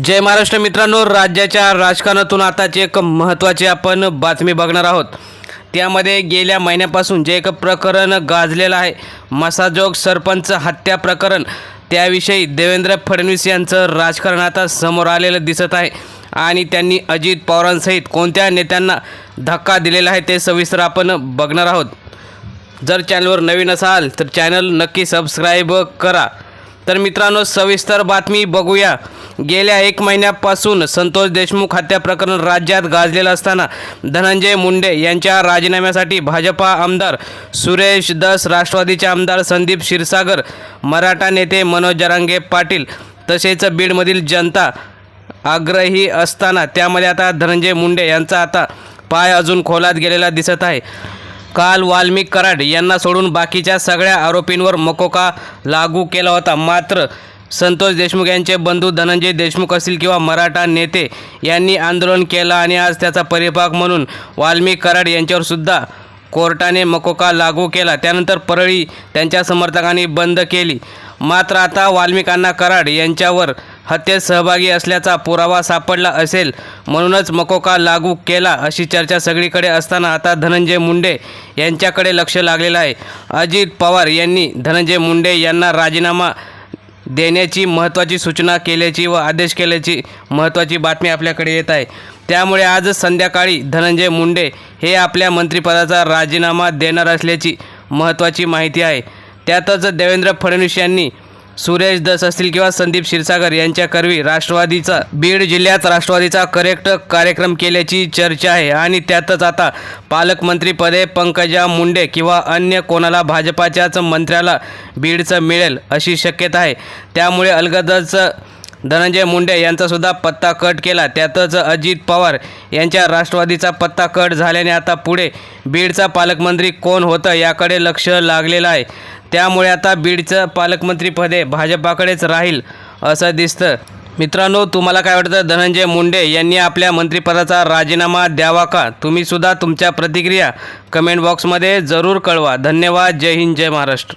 जय महाराष्ट्र मित्रांनो राज्याच्या राजकारणातून आताची एक महत्त्वाची आपण बातमी बघणार आहोत. त्यामध्ये गेल्या महिन्यापासून जे एक प्रकरण गाजलेलं आहे मसाजोग सरपंच हत्या प्रकरण. त्याविषयी देवेंद्र फडणवीस यांचं राजकारण आता समोर आलेलं दिसत आहे आणि त्यांनी अजित पवारांसहित कोणत्या नेत्यांना धक्का दिलेला आहे ते सविस्तर आपण बघणार आहोत. जर चॅनलवर नवीन असाल तर चॅनल नक्की सबस्क्राईब करा. तर मित्रांनो सविस्तर बातमी बघूया. गेल्या एक महिन्यापासून संतोष देशमुख हत्या प्रकरण राज्यात गाजलेलं असताना धनंजय मुंडे यांच्या राजीनाम्यासाठी भाजपा आमदार सुरेश दस राष्ट्रवादीचे आमदार संदीप क्षीरसागर मराठा नेते मनोज जरांगे पाटील तसेच बीडमधील जनता आग्रही असताना त्यामध्ये आता धनंजय मुंडे यांचा आता पाय अजून खोलात गेलेला दिसत आहे. काल वाल्मिक कराड यांना सोडून बाकीच्या सगळ्या आरोपींवर मकोका लागू केला होता. मात्र संतोष देशमुख यांचे बंधू धनंजय देशमुख असतील किंवा मराठा नेते यांनी आंदोलन केलं आणि आज त्याचा परिपाक म्हणून वाल्मी कराड यांच्यावर सुद्धा कोर्टाने मकोका लागू केला. त्यानंतर परळी त्यांच्या समर्थकांनी बंद केली. मात्र आता वाल्मिकांना कराड यांच्यावर हत्येत सहभागी असल्याचा पुरावा सापडला असेल म्हणूनच मकोका लागू केला अशी चर्चा सगळीकडे असताना आता धनंजय मुंडे यांच्याकडे लक्ष लागलेलं आहे. अजित पवार यांनी धनंजय मुंडे यांना राजीनामा देण्याची महत्त्वाची सूचना केल्याची व आदेश केल्याची महत्त्वाची बातमी आपल्याकडे येत आहे. त्यामुळे आज संध्याकाळी धनंजय मुंडे हे आपल्या मंत्रिपदाचा राजीनामा देणार असल्याची महत्त्वाची माहिती आहे. त्यातच देवेंद्र फडणवीस यांनी सुरेश दस असतील किंवा संदीप क्षीरसागर यांच्याकरवी राष्ट्रवादीचा बीड जिल्ह्यात राष्ट्रवादीचा करेक्ट कार्यक्रम केल्याची चर्चा आहे. आणि त्यातच आता पालकमंत्रीपदे पंकजा मुंडे किंवा अन्य कोणाला भाजपाच्याच मंत्र्याला बीडचं मिळेल अशी शक्यता आहे. त्यामुळे अलगदच धनंजय मुंडे यांचा सुद्धा पत्ता कट केला. त्यातच अजित पवार यांच्या राष्ट्रवादीचा पत्ता कट झाल्याने आता पुढे बीडचा पालकमंत्री कोण होतं याकडे लक्ष लागलेलं आहे. त्यामुळे आता बीडचं पालकमंत्रीपदे भाजपाकडेच राहील असं दिसतं. मित्रांनो तुम्हाला काय वाटतं? धनंजय मुंडे यांनी आपल्या मंत्रिपदाचा राजीनामा द्यावा का? तुम्हीसुद्धा तुमच्या प्रतिक्रिया कमेंट बॉक्समध्ये जरूर कळवा. धन्यवाद. जय हिंद. जय महाराष्ट्र.